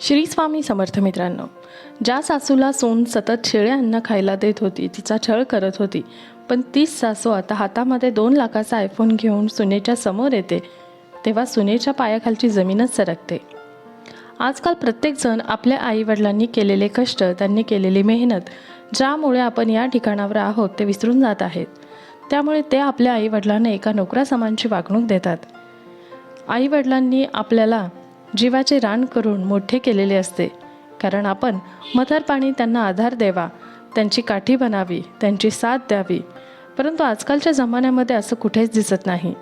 श्री स्वामी समर्थ मित्रांनो ज्या सासूला सोन सतत शेळे अन्न खायला देत होती तिचा छळ करत होती. पण तीच सासू आता हातामध्ये दोन लाखाचा आयफोन घेऊन सुनेच्या समोर येते तेव्हा सुनेच्या पायाखालची जमीनच सरकते. आजकाल प्रत्येकजण आपल्या आईवडिलांनी केलेले कष्ट त्यांनी केलेली मेहनत ज्यामुळे आपण या ठिकाणावर आहोत ते विसरून जात आहेत. त्यामुळे ते आपल्या आईवडिलांना एका नोकरासमानची वागणूक देतात. आईवडिलांनी आपल्याला जीवाचे रान करून मोठे केलेले असते. कारण आपण मथरपाणी त्यांना आधार द्यावा त्यांची काठी बनावी त्यांची साथ द्यावी. परंतु आजकालच्या जमान्यामध्ये असं कुठेच दिसत नाही.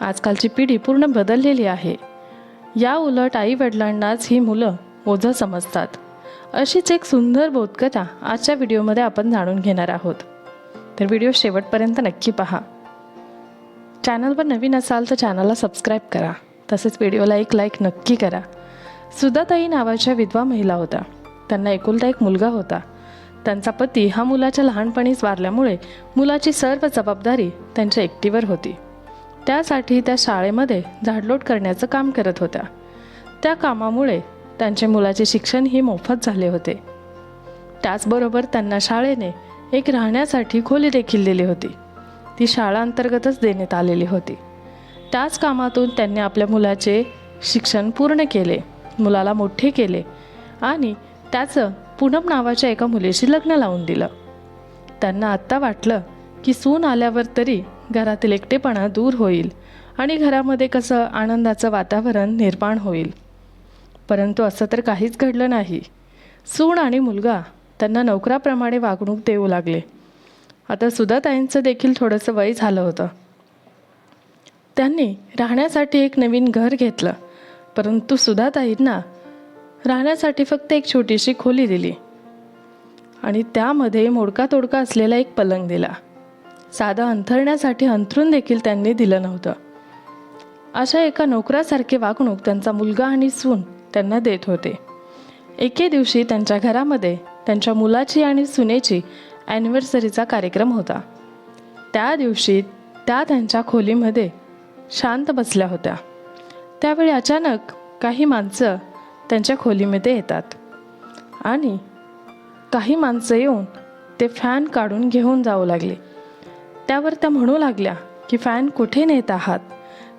आजकालची पिढी पूर्ण बदललेली आहे. या उलट आईवडिलांनाच ही मुलं ओझं समजतात. अशीच एक सुंदर बोधकथा आजच्या व्हिडिओमध्ये आपण जाणून घेणार आहोत. तर व्हिडिओ शेवटपर्यंत नक्की पहा. चॅनलवर नवीन असाल तर चॅनलला सबस्क्राईब करा. तसेच व्हिडिओला एक लाईक नक्की करा. सुधाताई नावाच्या विधवा महिला होत्या. त्यांना एकुलता एक मुलगा होता. त्यांचा पती हा मुलाच्या लहानपणीच वारल्यामुळे मुलाची सर्व जबाबदारी त्यांच्या एकटीवर होती. त्यासाठी त्या शाळेमध्ये झाडलोट करण्याचं काम करत होत्या. त्या कामामुळे त्यांचे मुलाचे शिक्षणही मोफत झाले होते. त्याचबरोबर त्यांना शाळेने एक राहण्यासाठी खोली देखील दिली होती. ती शाळा अंतर्गतच देण्यात आलेली होती. त्याच कामातून त्यांनी आपल्या मुलाचे शिक्षण पूर्ण केले मुलाला मोठे केले आणि त्याचं पूनम नावाच्या एका मुलीशी लग्न लावून दिलं. त्यांना आत्ता वाटलं की सून आल्यावर तरी घरातील एकटेपणा दूर होईल आणि घरामध्ये कसं आनंदाचं वातावरण निर्माण होईल. परंतु असं तर काहीच घडलं नाही. सून आणि मुलगा त्यांना नोकराप्रमाणे वागणूक देऊ लागले. आता सुधाताईंचं देखील थोडंसं वय झालं होतं. त्यांनी राहण्यासाठी एक नवीन घर घेतलं. परंतु सुधाताईंना राहण्यासाठी फक्त एक छोटीशी खोली दिली. आणि त्यामध्ये मोडका तोडका असलेला एक पलंग दिला. साधं अंथरण्यासाठी अंथरून देखील त्यांनी दिलं नव्हतं. अशा एका नोकरासारखे वागणूक त्यांचा मुलगा आणि सून त्यांना देत होते. एके दिवशी त्यांच्या घरामध्ये त्यांच्या मुलाची आणि सुनेची ॲनिव्हर्सरीचा कार्यक्रम होता. त्या दिवशी त्या त्यांच्या खोलीमध्ये शांत बसल्या होत्या. त्यावेळी अचानक काही माणसं त्यांच्या खोलीमध्ये येतात. आणि काही माणसं येऊन ते फॅन काढून घेऊन जाऊ लागले. त्यावर त्या म्हणू लागल्या की फॅन कुठे नेत आहात?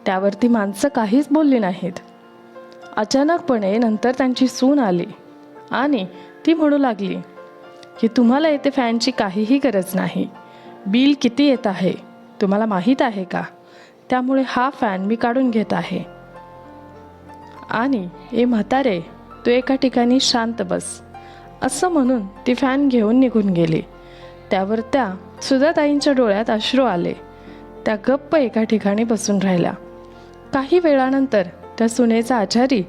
त्यावर ती माणसं काहीच बोलली नाहीत. अचानकपणे नंतर त्यांची सून आली आणि ती म्हणू लागली की तुम्हाला येथे फॅनची काहीही गरज नाही. बिल किती येत आहे? तुम्हाला माहीत आहे का? त्यामुळे हा फॅन मी काढून घेत आहे. आणि ए म्हातारे तू एका ठिकाणी शांत बस. असं म्हणून ती फॅन घेऊन निघून गेली. त्यावर त्या सुधाताईंच्या डोळ्यात अश्रू आले. त्या गप्प एका ठिकाणी बसून राहिल्या. काही वेळानंतर त्या सुनेचा आचारी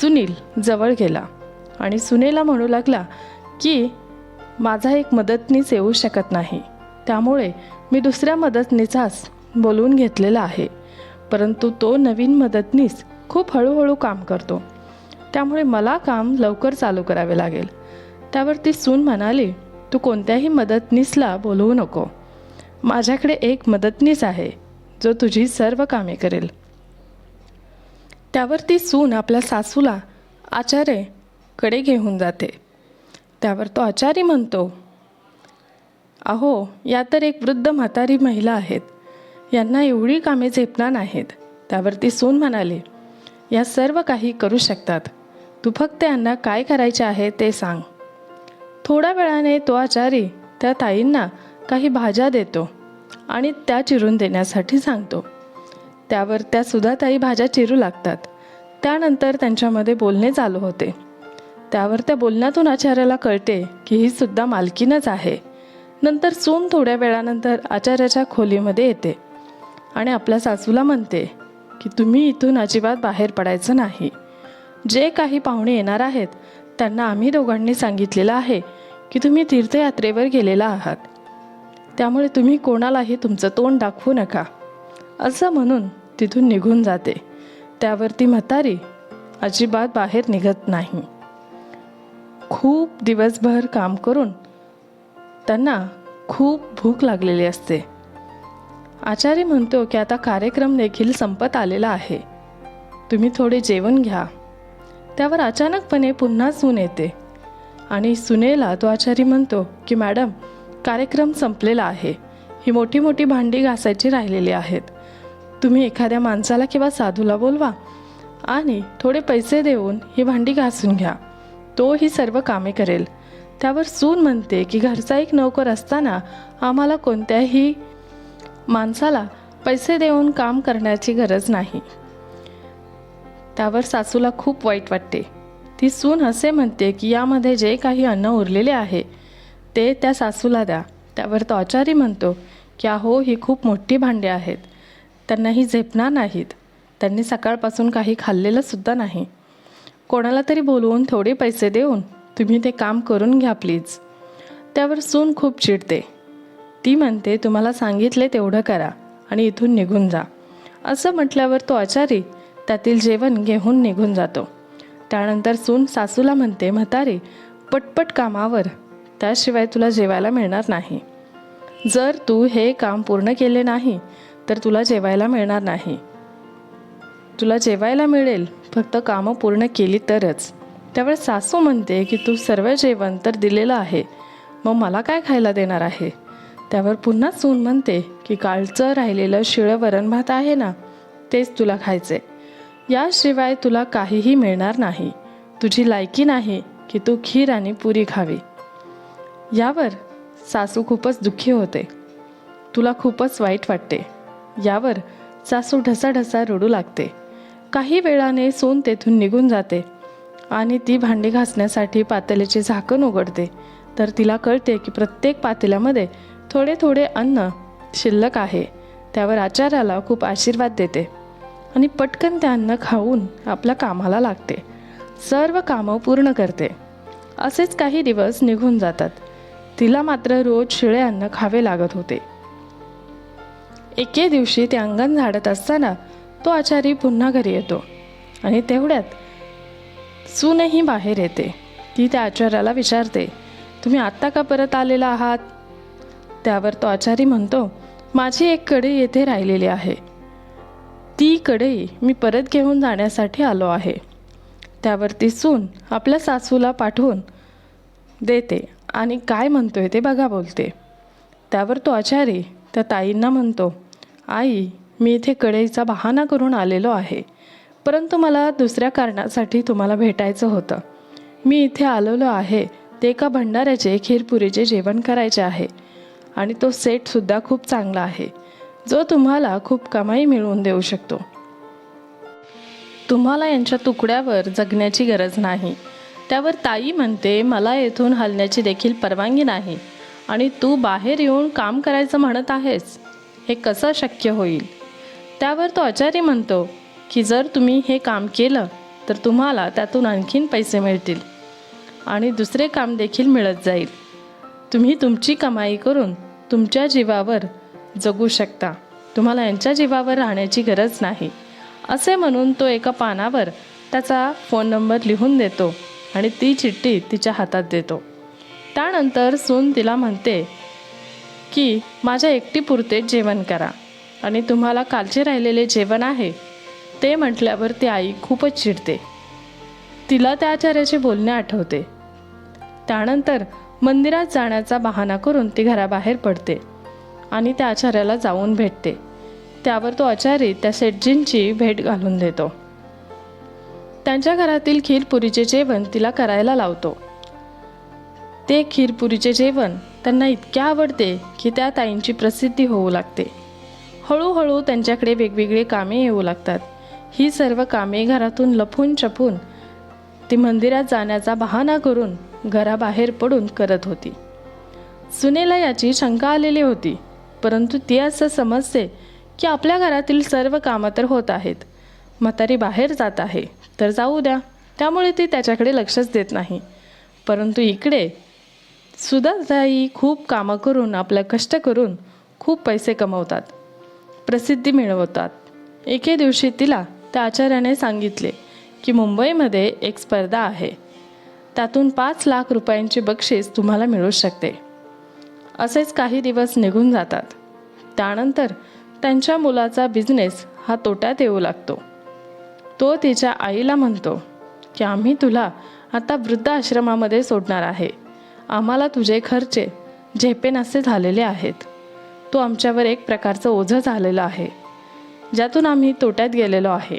सुनील जवळ गेला आणि सुनेला म्हणू लागला की माझा एक मदतनीस येऊ शकत नाही. त्यामुळे मी दुसऱ्या मदतनीचाच बोलवून घेतलेला आहे. परंतु तो नवीन मदतनीस खूप हळूहळू काम करतो. त्यामुळे मला काम लवकर चालू करावे लागेल. त्यावर ती सून म्हणाली तू कोणत्याही मदतनीसला बोलवू नको. माझ्याकडे एक मदतनीस आहे जो तुझी सर्व कामे करेल. त्यावर ती सून आपल्या सासूला आचार्यकडे घेऊन जाते. त्यावर तो आचारी म्हणतो अहो या तर एक वृद्ध म्हातारी महिला आहेत. यांना एवढी कामे झेपणार नाहीत. त्यावर ती सून म्हणाली या सर्व काही करू शकतात. तू फक्त यांना काय करायचे आहे ते सांग. थोड्या वेळाने तो आचारी त्या ताईंना काही भाज्या देतो आणि त्या चिरून देण्यासाठी सांगतो. त्यावर त्या सुद्धा ताई भाज्या चिरू लागतात. त्यानंतर त्यांच्यामध्ये बोलणे चालू होते. त्यावर त्या बोलण्यातून आचार्याला कळते की ही सुद्धा मालकीनच आहे. नंतर सून थोड्या वेळानंतर आचार्याच्या खोलीमध्ये येते. आणि आपल्या सासूला म्हणते की तुम्ही इथून अजिबात बाहेर पडायचं नाही. जे काही पाहुणे येणार आहेत त्यांना आम्ही दोघांनी सांगितलेलं आहे की तुम्ही तीर्थयात्रेवर गेलेला आहात. त्यामुळे तुम्ही कोणालाही तुमचं तोंड दाखवू नका. असं म्हणून तिथून निघून जाते. त्यावर ती म्हातारी अजिबात बाहेर निघत नाही. खूप दिवसभर काम करून त्यांना खूप भूक लागलेली असते. आचार्य म्हणतो की आता कार्यक्रम देखील संपत आलेला आहे. तुम्ही थोडे जेवण घ्या. त्यावर अचानकपणे पुन्हा सून येते. आणि सुनेला तो आचारी म्हणतो की मॅडम कार्यक्रम संपलेला आहे. ही मोठी मोठी भांडी घासायची राहिलेली आहेत. तुम्ही एखाद्या माणसाला किंवा साधूला बोलवा आणि थोडे पैसे देऊन ही भांडी घासून घ्या. तो ही सर्व कामे करेल. त्यावर सून म्हणते की घरचा एक नोकर असताना आम्हाला कोणत्याही माणसाला पैसे देऊन काम करण्याची गरज नाही. त्यावर सासूला खूप वाईट वाटते. ती सून असे म्हणते की यामध्ये जे काही अन्न उरलेले आहे ते त्या सासूला द्या. त्यावर तो आचारी म्हणतो की अहो ही खूप मोठी भांडी आहेत. त्यांना ही झेपणार नाहीत. त्यांनी सकाळपासून काही खाल्लेलंसुद्धा नाही. कोणाला तरी बोलवून थोडे पैसे देऊन तुम्ही ते काम करून घ्या प्लीज. त्यावर सून खूप चिडते. ती म्हणते तुम्हाला सांगितले तेवढं करा आणि इथून निघून जा. असं म्हटल्यावर तो आचारी त्यातील जेवण घेऊन निघून जातो. त्यानंतर सून सासूला म्हणते म्हातारी पटपट कामावर. त्याशिवाय तुला जेवायला मिळणार नाही. जर तू हे काम पूर्ण केले नाही तर तुला जेवायला मिळणार नाही. तुला जेवायला मिळेल फक्त कामं पूर्ण केली तरच. त्यावर सासू म्हणते की तू सर्व जेवण तर दिलेलं आहे. मग मला काय खायला देणार आहे? त्यावर पुन्हा सून म्हणते की कालचं राहिलेलं शिळं वरण भात आहे ना तेच तुला खायचे याशिवाय तुला काहीही मिळणार नाही. तुझी लायकी नाही की तू खीर आणि पुरी खावी. यावर सासू खूपच दुःखी होते. तुला खूपच वाईट वाटते. यावर सासू ढसाढसा रडू लागते. काही वेळाने सून तेथून निघून जाते आणि ती भांडी घासण्यासाठी पातेल्याचे झाकण उघडते. तर तिला कळते की प्रत्येक पातेल्यामध्ये थोडे थोडे अन्न शिल्लक आहे त्यावर आचार्याला खूप आशीर्वाद देते आणि पटकन ते अन्न खाऊन आपल्या कामाला लागते. सर्व कामं पूर्ण करते. असेच काही दिवस निघून जातात. तिला मात्र रोज शिळे अन्न खावे लागत होते. एके दिवशी ते अंगण झाडत असताना तो आचारी पुन्हा घरी येतो आणि तेवढ्यात सूनही बाहेर येते. ती त्या आचार्याला विचारते तुम्ही आत्ता का परत आलेला आहात? त्यावर तो आचारी म्हणतो माझी एक कढई येथे राहिलेली आहे. ती कढई मी परत घेऊन जाण्यासाठी आलो आहे. त्यावर ती सून आपल्या सासूला पाठवून देते आणि काय म्हणतोय ते बघा बोलते. त्यावर तो आचारी त्या ताईंना म्हणतो आई मी इथे कढईचा बहाणा करून आलेलो आहे. परंतु मला दुसऱ्या कारणासाठी तुम्हाला भेटायचं होतं. मी इथे आलेलो आहे. ते एका भंडाऱ्याचे खीरपुरीचे जेवण करायचे आहे. आणि तो सेटसुद्धा खूप चांगला आहे जो तुम्हाला खूप कमाई मिळवून देऊ शकतो. तुम्हाला यांच्या तुकड्यावर जगण्याची गरज नाही. त्यावर ताई म्हणते मला येथून हलण्याची देखील परवानगी नाही आणि तू बाहेर येऊन काम करायचं म्हणत आहेस. हे कसं शक्य होईल? त्यावर तो आचार्य म्हणतो की जर तुम्ही हे काम केलं तर तुम्हाला त्यातून आणखीन पैसे मिळतील आणि दुसरे काम देखील मिळत जाईल. तुम्ही तुमची कमाई करून तुमच्या जीवावर जगू शकता. तुम्हाला यांच्या जीवावर राहण्याची गरज नाही. असे म्हणून तो एका पानावर त्याचा फोन नंबर लिहून देतो आणि ती चिठ्ठी तिच्या हातात देतो. त्यानंतर सून तिला म्हणते की माझ्या एकटीपुरते जेवण करा आणि तुम्हाला कालचे राहिलेले जेवण आहे. ते म्हटल्यावर ती आई खूपच चिडते. तिला त्या आचार्याचे बोलणे आठवते. त्यानंतर मंदिरात जाण्याचा बहाणा करून ती घराबाहेर पडते आणि त्या आचार्याला जाऊन भेटते. त्यावर तो आचारी त्या सेठजींची भेट घालून देतो. त्यांच्या घरातील खीरपुरीचे जेवण तिला करायला लावतो. ते खीरपुरीचे जेवण त्यांना इतके आवडते की त्या ताईंची प्रसिद्धी होऊ लागते. हळूहळू त्यांच्याकडे वेगवेगळी कामे येऊ लागतात. ही सर्व कामे घरातून लपून छपून ती मंदिरात जाण्याचा बहाणा करून घराबाहेर पडून करत होती. सुनेला याची शंका आलेली होती परंतु ती असं समजते की आपल्या घरातील सर्व कामं तर होत आहेत. म्हातारी बाहेर जात आहे तर जाऊ द्या. त्यामुळे ती त्याच्याकडे लक्षच देत नाही. परंतु इकडे सुधाताई खूप कामं करून आपलं कष्ट करून खूप पैसे कमवतात. प्रसिद्धी मिळवतात. एके दिवशी तिला त्या आचार्याने सांगितले की मुंबईमध्ये एक स्पर्धा आहे. त्यातून पाच लाख रुपयांची बक्षीस तुम्हाला मिळू शकते. असेच काही दिवस निघून जातात. त्यानंतर त्यांच्या मुलाचा बिझनेस हा तोट्यात येऊ लागतो. तो तिच्या आईला म्हणतो की आम्ही तुला आता वृद्धाश्रमामध्ये सोडणार आहे. आम्हाला तुझे खर्चे झेपेनासे झालेले आहेत. तो आमच्यावर एक प्रकारचं ओझं झालेलं आहे ज्यातून आम्ही तोट्यात गेलेलो आहे.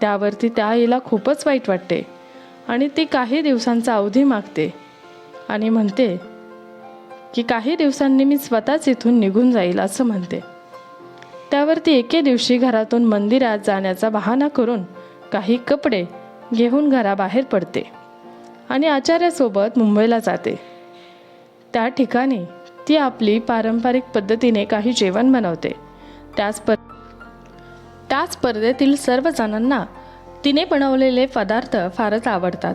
त्यावरती त्या आईला खूपच वाईट वाटते. आणि ती काही दिवसांचा अवधी मागते. आणि म्हणते की काही दिवसांनी मी स्वतःच इथून निघून जाईल असं म्हणते. त्यावरती एके दिवशी घरातून मंदिरात जाण्याचा बहाणा करून काही कपडे घेऊन घराबाहेर पडते आणि आचार्यासोबत मुंबईला जाते. त्या ठिकाणी ती आपली पारंपरिक पद्धतीने काही जेवण बनवते. त्याच पर त्या स्पर्धेतील सर्वजणांना तिने बनवलेले पदार्थ फारच आवडतात.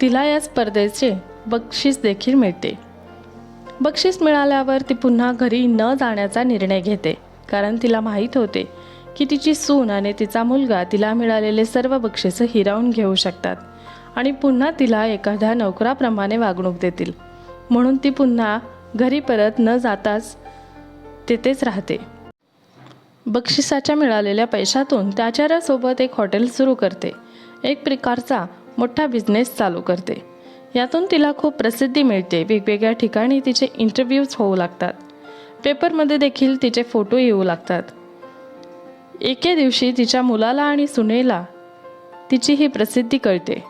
तिला या स्पर्धेचे बक्षीस देखील मिळते. बक्षीस मिळाल्यावर ती पुन्हा घरी न जाण्याचा निर्णय घेते कारण तिला माहीत होते की तिची सून आणि तिचा मुलगा तिला मिळालेले सर्व बक्षीस हिरावून घेऊ शकतात आणि पुन्हा तिला एखाद्या नोकराप्रमाणे वागणूक देतील. म्हणून ती पुन्हा घरी परत न जाताच तेथेच राहते. बक्षिसाच्या मिळालेल्या पैशातून त्याच्यासोबत एक हॉटेल सुरू करते. एक प्रकारचा मोठा बिझनेस चालू करते. यातून तिला खूप प्रसिद्धी मिळते. वेगवेगळ्या ठिकाणी तिचे इंटरव्ह्यूज होऊ लागतात. पेपरमध्ये देखील तिचे फोटो येऊ लागतात. एके दिवशी तिच्या मुलाला आणि सुनेला तिची ही प्रसिद्धी कळते.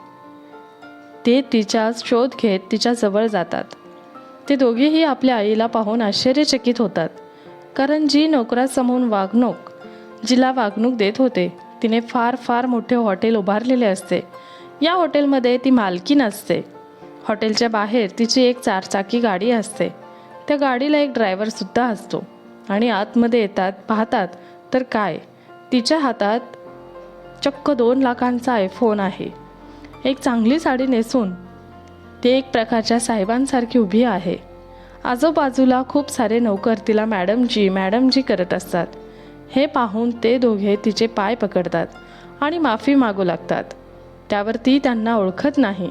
ते तिचा शोध घेत तिच्या जवळ जातात. ते दोघेही आपल्या आईला पाहून आश्चर्यचकित होतात. कारण जी नोकरासमोर वागणूक जिला वागणूक देत होते तिने फार फार मोठे हॉटेल उभारलेले असते. या हॉटेलमध्ये ती मालकीन असते हॉटेलच्या बाहेर तिची एक चारचाकी गाडी असते. त्या गाडीला एक ड्रायव्हरसुद्धा असतो. आणि आतमध्ये येतात पाहतात तर काय? तिच्या हातात चक्क दोन लाखांचा आयफोन आहे. एक चांगली साडी नेसून ती एक प्रकारच्या साहेबांसारखी उभी आहे. आजूबाजूला खूप सारे नोकर तिला मॅडमजी मॅडमजी करत असतात. हे पाहून ते दोघे तिचे पाय पकडतात आणि माफी मागू लागतात. त्यावर ती त्यांना ओळखत नाही.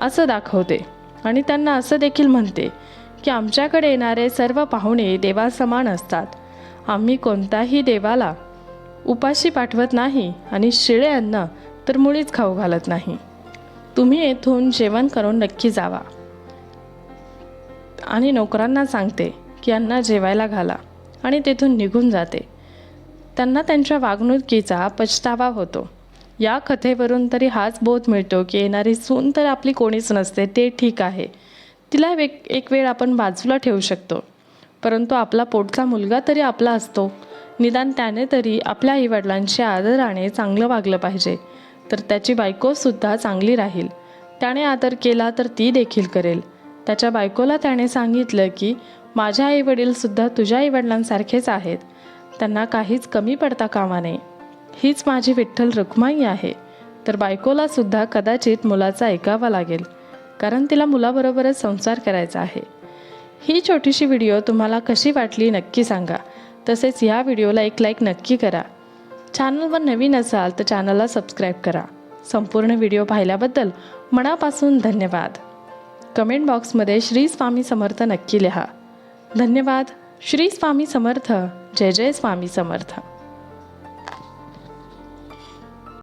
असं दाखवते आणि त्यांना असं देखील म्हणते की आमच्याकडे येणारे सर्व पाहुणे देवासमान असतात. आम्ही कोणत्याही देवाला उपाशी पाठवत नाही आणि शिळे अन्न तर मुळीच खाऊ घालत नाही. तुम्ही येथून जेवण करून नक्की जावा. आणि नोकरांना सांगते की यांना जेवायला घाला आणि तेथून निघून जाते. त्यांना त्यांच्या वागणुकीचा पछतावा होतो. या कथेवरून तरी हाच बोध मिळतो की येणारी सून तर आपली कोणीच नसते ते ठीक आहे. तिला एक एक वेळ आपण बाजूला ठेवू शकतो. परंतु आपला पोटचा मुलगा तरी आपला असतो. निदान त्याने तरी आपल्या आईवडिलांशी आदराने चांगलं वागलं पाहिजे. तर त्याची बायकोसुद्धा चांगली राहील. त्याने आदर केला तर ती देखील करेल. त्याच्या बायकोला त्याने सांगितलं की माझ्या आईवडीलसुद्धा तुझ्या आईवडिलांसारखेच आहेत. त्यांना काहीच कमी पडता कामा नये. हीच माझी विठ्ठल रुक्माई आहे. तर बायकोला सुद्धा कदाचित मुलाचा ऐकावा लागेल कारण तिला मुलाबरोबरच संसार करायचा आहे. ही छोटीशी व्हिडिओ तुम्हाला कशी वाटली नक्की सांगा. तसेच या व्हिडिओला एक लाईक नक्की करा. चॅनलवर नवीन असाल तर चॅनलला सबस्क्राईब करा. संपूर्ण व्हिडिओ पाहिल्याबद्दल मनापासून धन्यवाद. कमेंट बॉक्समध्ये श्री स्वामी समर्थ नक्की लिहा. धन्यवाद. श्री स्वामी समर्थ. जय जय स्वामी समर्थ.